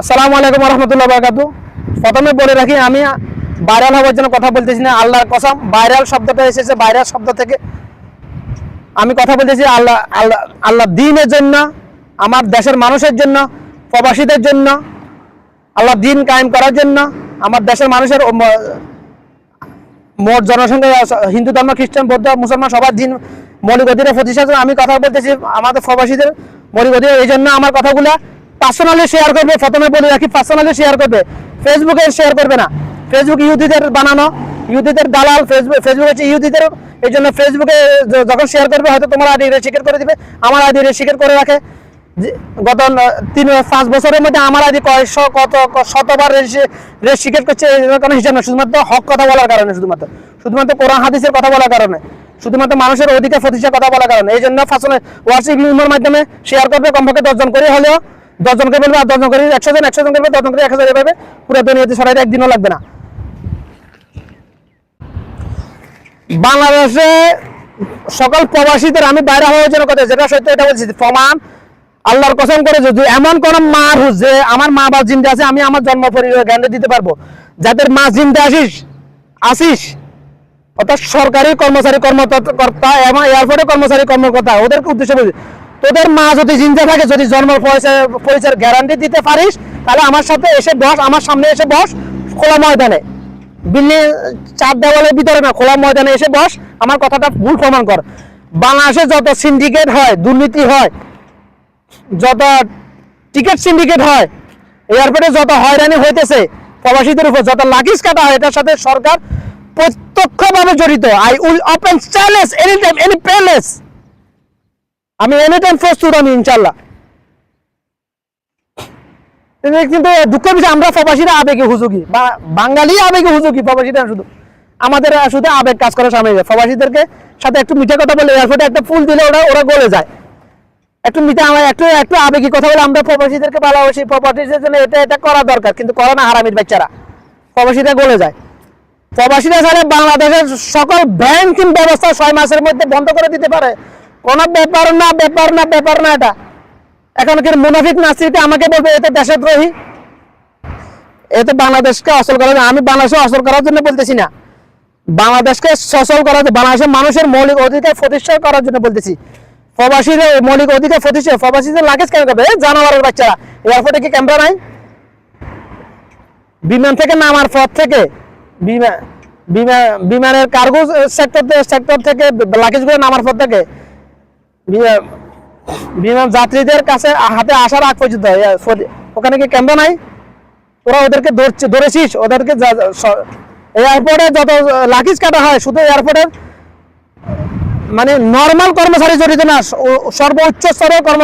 আসসালামু আলাইকুম রহমতুল্লাহ বারকাতু। প্রথমে বলে রাখি, আমি ভাইরাল হওয়ার জন্য কথা বলতেছি না, আল্লাহর কসম। ভাইরাল শব্দটা এসেছে, ভাইরাল শব্দ থেকে আমি কথা বলতেছি আল্লাহ আল্লাহ আল্লাহ দিনের জন্য, আমার দেশের মানুষের জন্য, প্রবাসীদের জন্য, আল্লাহ দিন কায়েম করার জন্য, আমার দেশের মানুষের মোট জনসংখ্যা, হিন্দু ধর্ম, খ্রিস্টান, বৌদ্ধ, মুসলমান, সবার দিন মৌলিক অধিকার প্রতিষ্ঠা আমি কথা বলতেছি আমাদের প্রবাসীদের মৌলিক অধিকার, এই জন্য আমার কথাগুলো পার্সোনালি শেয়ার করবে, প্রথমে বলে রাখি পার্সোনালি শেয়ার করবে। ফেসবুকে শেয়ার করবে না। ফেসবুক ইহুদিদের বানানো, ইহুদিদের দালাল ফেসবুক ফেসবুক হচ্ছে ইহুদিদের, এই জন্য ফেসবুকে যখন শেয়ার করবে, হয়তো তোমার আইডি রেজিস্টার করে দিবে। আমার আইডি রেজিস্টার করে রাখে। গত তিন, পাঁচ বছরের মধ্যে আমার আইডি কয়শো, কত শতবার রেজিস্ট্রেট করছে কোনো হিসাব না, শুধুমাত্র হক কথা বলার কারণে, শুধুমাত্র। শুধুমাত্র কোরআন, হাদিসের কথা বলার কারণে। শুধুমাত্র মানুষের অধিকার প্রতিষ্ঠার কথা বলার কারণে। এই জন্য ফাঁসলে হোয়াটসঅ্যাপ মাধ্যমে শেয়ার করবে, কমপক্ষে দশজন করে হলেও দশজনকে বলবে আর দশজন করে একশো জন একশো জন করবে, দশজন করে এক হাজার এভাবে পুরো দুনিয়াতে সরাইতে একদিনও লাগবে না। বাংলাদেশে সকল প্রবাসীদের আমি বাইরে হওয়ার জন্য কথা যেটা সত্য এটা বলছি, প্রমাণ আল্লাহর কসম করে যদি এমন কোন মা যে আমার মা বাবা জিন্দা আছে, আমি আমার জন্ম পরিবার জ্ঞান দিতে পারব। যাদের মা জিন্দা আসিস আসিস, অর্থাৎ সরকারি কর্মচারী কর্মকর্তা এবং এয়ারপোর্টের কর্মচারী কর্মকর্তা, ওদেরকে উদ্দেশ্য বলি তোদের মা যদি জিন্দা থাকে, যদি জন্ম পরিচয় গ্যারান্টি দিতে পারিস, তাহলে আমার সাথে এসে বস, আমার সামনে এসে বস, খোলা ময়দানে। বিল্ডিং চার দেওয়ালের ভিতরে না, খোলা ময়দানে এসে বস, আমার কথাটা ভুল প্রমাণ কর। বাংলাদেশে যত সিন্ডিকেট হয়, দুর্নীতি হয়, যত টিকিট সিন্ডিকেট হয় এয়ারপোর্টে যত হয়রানি হইতেছে, প্রবাসীদের উপর যত লাকিস কাটা হয়, এটার সাথে সরকার প্রত্যক্ষভাবে জড়িত। I will open challenge any time any palace আমি এনি টাইম প্রস্তুত আমি ইনশাল্লাহ কিন্তু কিন্তু দুঃখ বিষয়, আমরা প্রবাসীরা আবেগে হুজুগি। বা বাঙালি আবেগে হুজুগি, প্রবাসীরা শুধু। আমাদের শুধু আবেগ কাজ করার সামনে যায় প্রবাসীদেরকে সাথে একটু মিঠা কথা বলে এয়ারপোর্টে একটা ফুল দিলে ওরা ওরা গলে যায়। একটু মিঠা আমার একটু একটু আবেগী কথা বলে আমরা প্রবাসীদেরকে ভালোবাসি। প্রবাসীদের জন্য এটা এটা করা দরকার, কিন্তু করে না হারামির বাচ্চারা। প্রবাসীরা গলে যায়। প্রবাসীরা ছাড়া বাংলাদেশের সকল ব্যাংকিং ব্যবস্থা ছয় মাসের মধ্যে বন্ধ করে দিতে পারে। কোনো ব্যাপার না ব্যাপার না ব্যাপার না এটা। এখন কি মুনাফিক নাসিরকে আমাকে বলবে এতে দেশদ্রোহী এতে বাংলাদেশকে অসল করার আমি বাংলাদেশে অসল করার জন্য বলতেছি না। বাংলাদেশকে সচল করার বাংলাদেশের মানুষের মৌলিক অধিকার প্রতিষ্ঠা করার জন্য বলতেছি। প্রবাসীদের মৌলিক অধিকার প্রতিষ্ঠা, প্রবাসীদের লাগেজ কেন করবে? জানোয়ারের বাচ্চারা, এয়ারপোর্টে কি ক্যামেরা নাই? বিমান থেকে নামার পর থেকে বিমান বিমানের কার্গো সেক্টর সেক্টর থেকে লাগেজগুলো নামার পর থেকে বিমান যাত্রীদের কাছে হাতে আসার আগ পর্যন্ত ওখানে কি ক্যামেরা নাই? ওরা ওদেরকে ধরছে, ধরেছিস? ওদেরকে এয়ারপোর্টে যত লাকিজ কাটা হয়, শুধু এয়ারপোর্টের মানে নর্মাল কর্মচারী জড়িত না সর্বোচ্চ স্তরের কর্ম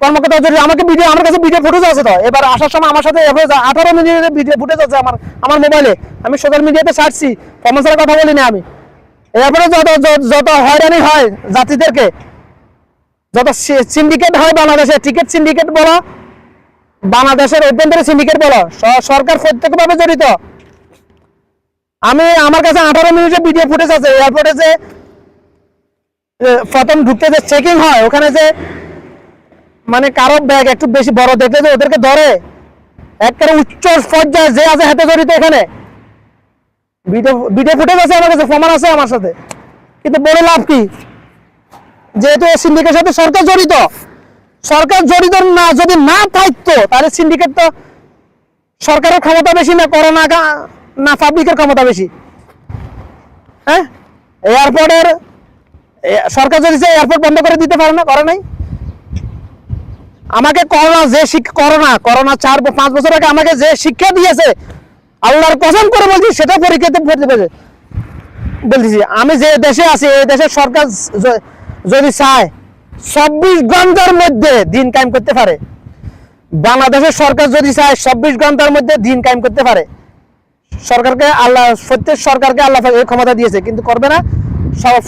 কর্মকর্তা জড়িত। আমাকে ভিডিও আমার কাছে ভিডিও ফুটেজ আছে তো। এবার আসার সময় আমার সাথে আঠারো মিনিটের ভিডিও ফুটেজ আছে আমার আমার মোবাইলে আমি সোশ্যাল মিডিয়াতে ছাড়ছি কর্মচারীর কথা বলি না আমি। এরপরে যত- যত হয়রানি হয় যাত্রীদেরকে যত সিন্ডিকেট হয় বাংলাদেশে টিকিট সিন্ডিকেট বলো, বাংলাদেশের অভ্যন্তরে সিন্ডিকেট বলো সরকার প্রত্যক্ষভাবে জড়িত। আমি, আমার কাছে আঠারো মিনিটের ভিডিও ফুটেজ আছে এয়ারপোর্টে যে প্রথম ঢুকতে যে চেকিং হয়, ওখানে যে মানে কারও ব্যাগ একটু বেশি বড় দেখলে যে ওদেরকে ধরে। একেবারে উচ্চ পর্যায়ে যে আছে হাতে জড়িত এখানে। ভিডিও ভিডিও ফুটেজ আছে আমার কাছে, প্রমাণ আছে আমার সাথে। কিন্তু বলে লাভ কি? যেহেতু এই সিন্ডিকেটের সাথে সরকার জড়িত সরকার জড়িত না, যদি না থাকতো, তাহলে সিন্ডিকেট তো সরকারের ক্ষমতা বেশি না, করোনা না পাবলিকের ক্ষমতা বেশি। হ্যাঁ? এয়ারপোর্টের সরকার যদি এয়ারপোর্ট বন্ধ করে দিতে পারে না, করে নাই? আমাকে করোনা যে শিক্ষা করোনা করোনা চার পাঁচ বছর আগে আমাকে যে শিক্ষা দিয়েছে, আল্লাহর কসম করে বলছি, সেটা পরীক্ষাতে পড়তে বলতেছি, আমি যে দেশে আছি, এই দেশের সরকার যদি চায়, চব্বিশ ঘণ্টার মধ্যে দিন কায়েম করতে পারে। বাংলাদেশের সরকার যদি চায়, চব্বিশ ঘণ্টার মধ্যে দিন কায়েম করতে পারে। সরকারকে আল্লাহ, প্রত্যেক সরকারকে আল্লাহ এই ক্ষমতা দিয়েছে, কিন্তু করবে না।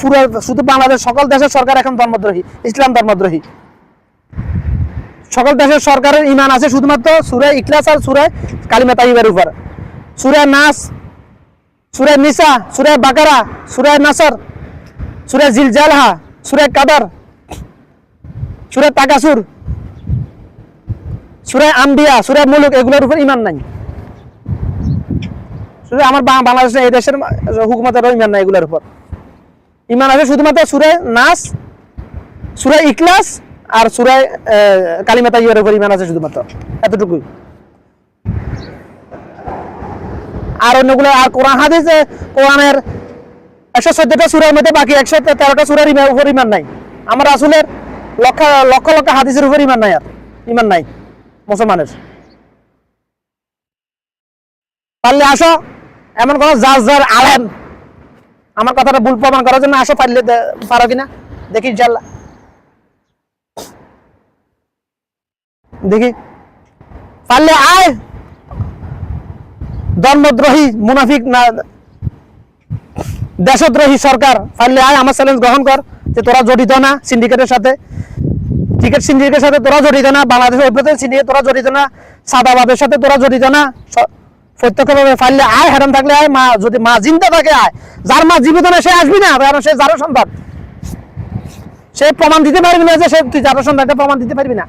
পুরো, শুধু বাংলাদেশ, সকল দেশের সরকার এখন ধর্মদ্রোহী, ইসলাম ধর্মদ্রোহী। সকল দেশের সরকারের ইমান আছে শুধুমাত্র সুরে ইখলাস আর সুরে কালিমা তাইবের উপর। সুরে নাস, সুরে নিসা, সুরে বাকারা, সুরে নাসর, সুরে জিলজালহা সুরে কাদর, সুরে তাকাসুর সুরায় আম্বিয়া সুরায় মুলুক, এগুলোর উপর ইমান নাই। আমার বা- বাংলাদেশের এই দেশের হুকুমতেরও ইমান নাই এগুলোর উপর। ইমান আছে শুধুমাত্র সুরায় নাস সুরায় ইকলাস আর সুরায় কালিমাতা ইয়ের উপর ইমান আছে শুধুমাত্র। এতটুকুই। আর অন্যগুলো, আর কোরআন হাদিস, কোরআনের একশো চোদ্দটা সুরের মধ্যে বাকি একশো তেরোটা সুরের উপর ইমান নাই। আমার আসলের লক্ষ লক্ষ লক্ষ হাদিসের উপর ইমান নাই আর। ইমান নাই, মুসলমানের। পারলে আসো, এমন কোন যার যার আলেন আমার কথাটা ভুল প্রমাণ করার জন্য আসো, পারলে পারো কিনা? দেখি, ইনশাল্লাহ। দেখি। পারলে আয়। ধর্মদ্রোহী মুনাফিক না দেশদ্রোহী সরকার পারলে আয়, আমার চ্যালেঞ্জ গ্রহণ কর, যে তোরা জড়িত না সিন্ডিকেটের সাথে। ক্রিকেট সিন্ডিকেটের সাথে তোরা জড়িত না, বাংলাদেশের ঐক্যতের সিন্ডিকেট তোরা জড়িত না, সাদাবাদের সাথে তোরা জড়িত না প্রত্যক্ষভাবে পারলে আয় থাকলে আয়, মা, যদি মা জিন্দা থাকে আয়। যার মা জীবিত না, সে আসবি না, কারণ সে যারও সন্তান। সে প্রমাণ দিতে পারবি না যে সে, তুই যারও সন্তান এটা প্রমাণ দিতে পারবি না।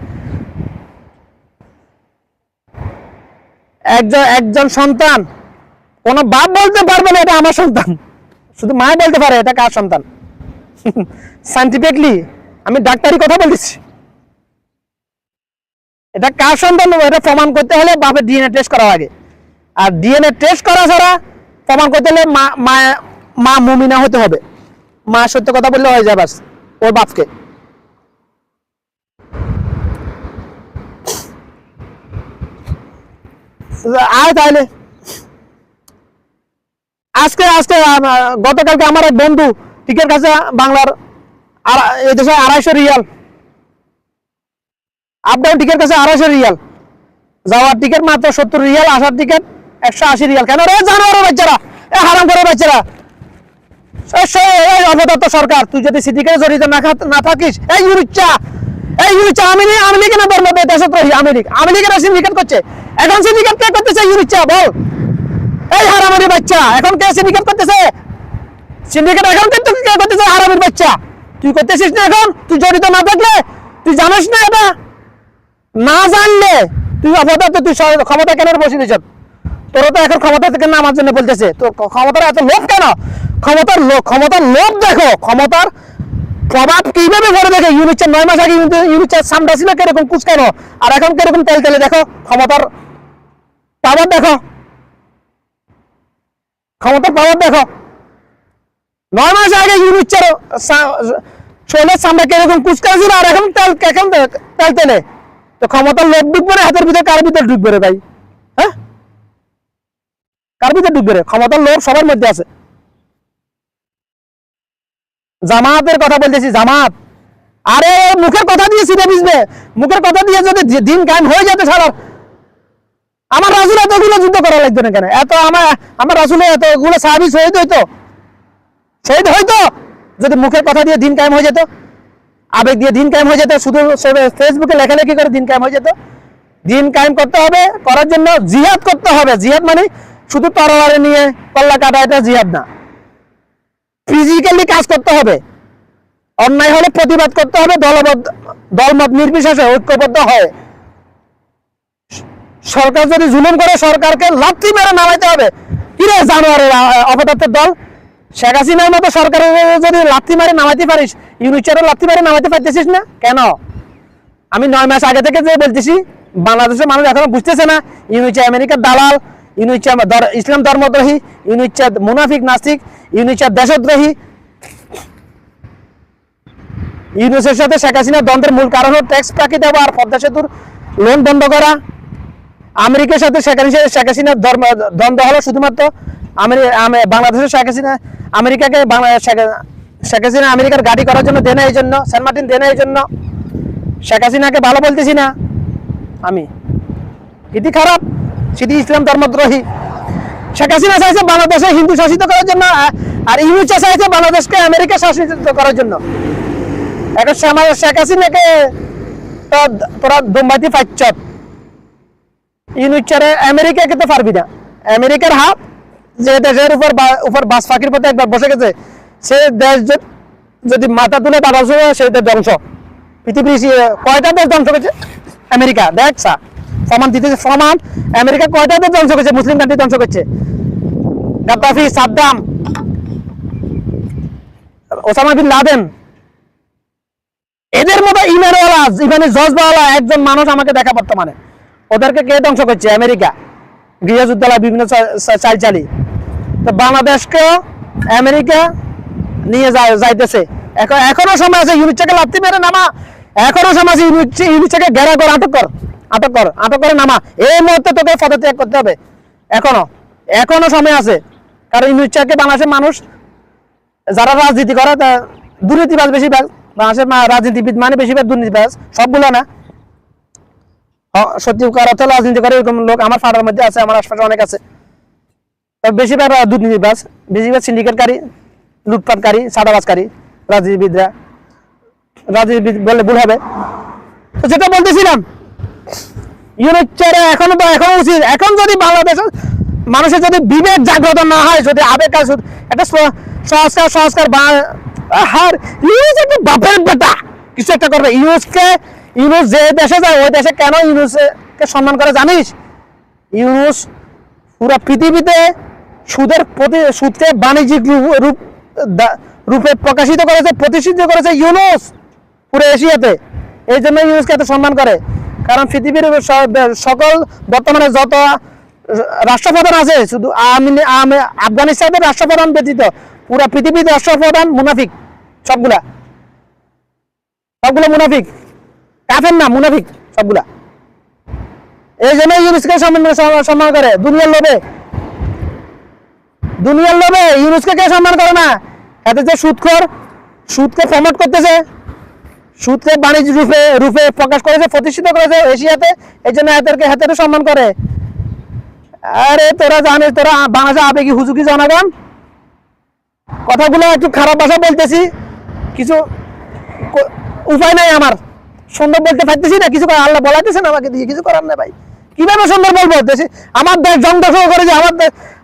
একজন একজন সন্তান, কোন বাপ বলতে পারবে না এটা আমার সন্তান। শুধু মা বলতে পারে, এটা কার সন্তান? সাইন্টিফিকলি আমি ডাক্তারি কথা বলতেছি এটা কার সন্তান? এটা প্রমাণ করতে হলে বাপের ডিএনএ টেস্ট করা লাগে আর ডিএনএ টেস্ট করা ছাড়া প্রমাণ করতে হলে মা মা মা মুমিনা হতে হবে। মা সত্য কথা বললে হয়ে যাবে ওর বাপকে। আয় তাহলে আজকে আজকে গতকালকে আমার এক বন্ধু টিকের কাছে বাংলার এই আড়াইশো রিয়াল। আপ ডাউন টিকেট কাছে আড়াইশো রিয়াল। যাওয়ার টিকিট মাত্র সত্তর রিয়াল, আসার টিকিট একশো আশি রিয়াল। কেন রে? জানো রে বাচ্চারা, এ হারাম করে বাচ্চারা। সরকার, তুই যদি সিদ্দিকের জড়িত না থাকিস, এই ইউরিচা এই ইউরিচা আমি আমি লিখে না বলব? দেশত রহি আমি লিখ আমি লিখে সিন্ডিকেট করছে? এখন সিন্ডিকেট কে করতেছে ইউরিচা বল। এই হারামারি বাচ্চা, এখন কে সিন্ডিকেট করতেছে? সিন্ডিকেট এখন কিন্তু কে করতেছে হারামির বাচ্চা? তুই করতেছিস না এখন? তুই জড়িত না থাকলে, তুই জানিস না এটা? না জানলে, তুই অবদার্থ তুই ক্ষমতা কেন বসে দিছ তোর তো এখন ক্ষমতা থেকে নামার জন্য বলতেছে। ক- ক্ষমতার এত লোভ কেন? ক্ষমতার লোভ ক্ষমতার লোভ দেখো, ক্ষমতার প্রভাব কীভাবে ভরে দেখে? ইউনিটটা নয় মাস আগে ইউনিটটা সামটা ছিল কীরকম কুচকানো? আর এখন কীরকম তেল তেলে দেখো, ক্ষমতার পাওয়ার দেখো। ক্ষমতার পাওয়ার দেখো। নয় মাস আগে ইউনিটটার শরীরের সামনে কীরকম কুচকানো ছিল আর এখন তেল এখন তেল তেলে। তো ক্ষমতার লোক ঢুকবে না হাতের ভিতরে কার ভিতরে ঢুকবে রে ভাই? হ্যাঁ? কার ভিতরে ঢুকবে রে ক্ষমতার লোক সবার মধ্যে আছে। জামাতের কথা বলতেছি, জামাত। আরে, মুখের কথা দিয়ে সিধে বুঝবে মুখের কথা দিয়ে যদি দিন কায়েম হয়ে যেত সারা আমার রাসুল এতগুলো যুদ্ধ করা লাগতো না কেন? এত আমার আমার রাসুলে এতগুলো সাহাবি শহীদ হইতো? শহীদ হইতো? যদি মুখের কথা দিয়ে দিন কায়েম হয়ে যেত, আবেগ দিয়ে দিন কায়েম হয়ে যেত, শুধু ফেসবুকে লেখালেখি করে দিন কায়েম হয়ে যেত। দিন কায়েম করতে হবে, করার জন্য জিহাদ করতে হবে। জিহাদ মানে শুধু তরবারে নিয়ে কল্লা কাটা এটা জিহাদ না। ফিজিক্যালি কাজ করতে হবে। অন্যায় হলে প্রতিবাদ করতে হবে, দলবদ্ধ দলমত নির্বিশেষে ঐক্যবদ্ধ হয়। সরকার যদি জুলুম করে, সরকারকে লাথি মেরে নামাইতে হবে। কিরে জানোয়ারের অপদার্থের দল? শেখ হাসিনার মতো সরকারের যদি লাথি মারে নামাইতে পারিস ইউনিচারও লাথি মারে নামাইতে পারতেছিস না? কেন? আমি নয় মাস আগে থেকে যে বলতেছি, বাংলাদেশের মানুষ এখনও বুঝতেছে না ইউনিচা আমেরিকার দালাল ইউনিচা ইসলাম ধর্মদ্রোহী ইউনিচা মুনাফিক নাস্তিক ইউনিচা দেশদ্রোহী। ইউনুসের সাথে শেখ হাসিনার দ্বন্দ্বের মূল কারণ হল ট্যাক্স ফাঁকি দেওয়া আর পদ্মা সেতুর লোন বন্ধ করা? আমেরিকার সাথে শেখ হাসিনা শেখ হাসিনার ধর্ম দ্বন্দ্ব হলো শুধুমাত্র বাংলাদেশের শেখ হাসিনা। আমেরিকাকে শেখ হাসিনা আমেরিকার গাড়ি করার জন্য দেনে এই জন্য, সেন্ট মার্টিন দেনে এই জন্য। শেখ হাসিনাকে ভালো বলতেছি না। আমি। এটি খারাপ। সেটি ইসলাম ধর্মদ্রোহী। শেখ হাসিনা চাইছে বাংলাদেশে হিন্দু শাসিত করার জন্য আর ইউনুসা চাইছে বাংলাদেশকে আমেরিকা শাসিত করার জন্য। এখন শেখ হাসিনাকে তোরা দুম্বাইতে পাইছ ইউনুচারে আমেরিকাকে তো পারবি না। আমেরিকার হাত যে দেশের উপর উপর বাস ফাঁকির পথে একবার বসে গেছে, সে দেশ যদি মাথা তুলে দেশ ধ্বংস। কয়টা দেশ ধ্বংস করেছে? আমেরিকা। প্রমাণ দিতেছে প্রমাণ। আমেরিকা কয়টা দেশ ধ্বংস করছে? মুসলিম কান্ট্রি ধ্বংস করছে। Gaddafi, Saddam. Osama bin Laden. এদের মতো ইমানওয়ালা, ইমানের জজবাওয়ালা একজন মানুষ আমাকে দেখা বর্তমানে। ওদেরকে কে ধ্বংস করছে? আমেরিকা। গৃহযুদ্ধালয় বিভিন্ন চাল চালি তো বাংলাদেশকে আমেরিকা নিয়ে যাইতেছে। এখন, এখনও সময় আছে ইউনিটটাকে লাত্তি মেরে নামা। এখনও সময় আছে, ইউনিট ইউনিটটাকে ঘেরা কর, আটক কর আটক কর, আটক করে নামা। এই মুহূর্তে তোকে পদত্যাগ করতে হবে। এখনও এখনও সময় আছে। কারণ ইউনিটটাকে বাংলাদেশের মানুষ, যারা রাজনীতি করে, তা দুর্নীতিবাজ বেশিরভাগ, বাংলাদেশের রাজনীতিবিদ মানে বেশিরভাগ দুর্নীতিবাজ, সবগুলো না। সত্যিকার অর্থে রাজনীতি করে এরকম লোক আমার ফাটার মধ্যে আছে, আমার আশপাশে অনেক আছে। বেশিরভাগ রা- দুর্নীতিবাজ বেশিরভাগ সিন্ডিকেটকারী লুটপাটকারী সাদাবাজকারী রাজনীতিবিদরা। রাজনীতিবিদ বললে ভুল হবে। তো যেটা বলতেছিলাম ইউনিটচারে এখন এখন উচিত। এখন যদি বাংলাদেশের মানুষের যদি বিবেক জাগ্রত না হয়, যদি আবেগ একটা সংস্কার সংস্কার বা হার ইউনুস একটা বাপের বেটা। কিছু একটা করবে। ইউনুসকে ইউনুস যে দেশে যায়, ওই দেশে কেন ইউনুসকে সম্মান করে জানিস? ইউনুস পুরো পৃথিবীতে সুদের প্রতি, সুদকে বাণিজ্যিক রূপ- রূপ প্রকাশিত করেছে, প্রতিষ্ঠিত করেছে ইউনুস পুরো এশিয়াতে। এই জন্য ইউনুসকে এত সম্মান করে। কারণ পৃথিবীর সকল বর্তমানে যত রাষ্ট্রপ্রধান আছে, শুধু আফগানিস্তানের রাষ্ট্রপ্রধান ব্যতীত, পুরো পৃথিবীর রাষ্ট্রপ্রধান মুনাফিক, সবগুলা। সবগুলো মুনাফিক। কাফের না, মুনাফিক, সবগুলা। এই জন্য ইউনুসকে সম্মান করে দুনিয়ার লোভে। দুনিয়ার লোভে, ইউনুসকে কে সম্মান করে না? এতে যে সুদখোর সুদকে প্রমোট করতেছে সুদকে বাণিজ্য রূপে রূপে প্রকাশ করেছে, প্রতিষ্ঠিত করেছে এশিয়াতে, এই জন্য এদেরকে হাতের সম্মান করে। আরে তোরা জানিস, তোরা বাংলাদেশে আবেগী হুজুকি জনগণ? কথাগুলো একটু খারাপ ভাষা বলতেছি, কিছু উপায় নাই আমার। সুন্দর বলতে পারতেছি না, কিছু আল্লাহ বলাইতেছে না আমাকে দিয়ে কিছু করার নেই ভাই। কীভাবে সুন্দর বলব? দেশে আমার দেশ জং দখল করেছে আমার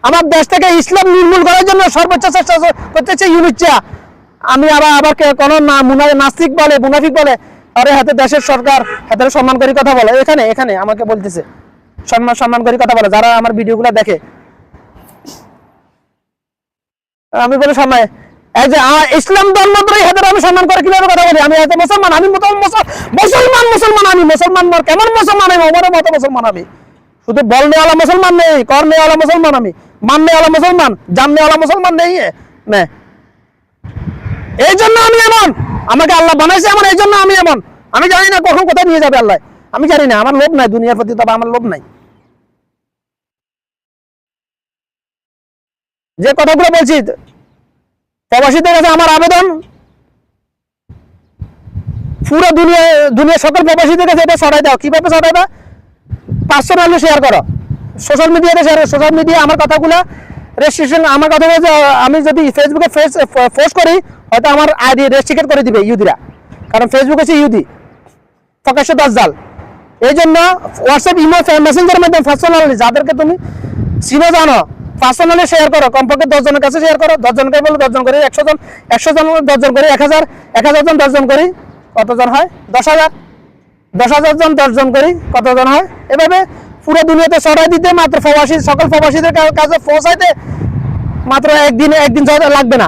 আমার দেশ থেকে ইসলাম নির্মূল করার জন্য সর্বোচ্চ চেষ্টা করতেছে ইউনিটটা আমি আবার আবার কোনো না নাস্তিক বলে মুনাফিক বলে, আরে হাতে দেশের সরকার হাতে সম্মান করি কথা বলে। এখানে এখানে আমাকে বলতেছে সম্মান সম্মান করি কথা বলে, যারা আমার ভিডিওগুলো দেখে। আমি বলে সময় ইসলাম ধর্ম আমি সম্মান করে কীভাবে কথা বলি? আমি হয়তো মুসলমান, আমি মুসলমান মুসলমান আমি, মুসলমান কেমন মুসলমান আমি? মতো মুসলমান আমি। শুধু মুসলমান নেই মুসলমান আমি। মুসলমান মুসলমান নেই এই জন্য আমি এমন। আমাকে আল্লাহ বানাইছে আমার এই জন্য আমি এমন। আমি জানি না কখন কোথায় নিয়ে যাবে আল্লাহ। আমি জানি না, আমার লোভ নাই, দুনিয়ার প্রতি তবে আমার লোভ নাই। যে কথাগুলো বলছি প্রবাসীদের কাছে আমার আবেদন। পুরো দুনিয়া, দুনিয়ার সকল প্রবাসীদের কাছে এটা ছড়াই দাও। কীভাবে ছড়াই দাও? পার্সোনালি শেয়ার করো। সোশ্যাল মিডিয়াতে শেয়ার সোশ্যাল মিডিয়া আমার কথাগুলো রেজিস্ট্রেশন আমার কথা আমি যদি ফেসবুকে ফেস পোস্ট করি, হয়তো আমার আইডি রেস্ট্রিকেট করে দিবে ইউদিরা কারণ ফেসবুক হচ্ছে ইউদি প্রকাশ্য দশজাল এই জন্য হোয়াটসঅ্যাপ ইমো মেসেঞ্জারের মাধ্যমে পার্সোনালি যাদেরকে তুমি চিনো, জানো পার্সোনালি শেয়ার করো, কমপক্ষে দশজনের কাছে শেয়ার করো, দশজনকে বলো, দশজন করি একশো জন একশো জন দশজন করি এক হাজার এক হাজার জন, দশজন করি, কতজন হয়? দশ হাজার দশ হাজার জন, দশজন করি, কতজন হয়? এভাবে পুরো দুনিয়াতে সরাই দিতে মাত্র প্রবাসী, সকল প্রবাসীদের কাছে পৌঁছাইতে মাত্র একদিনে একদিন লাগবে না।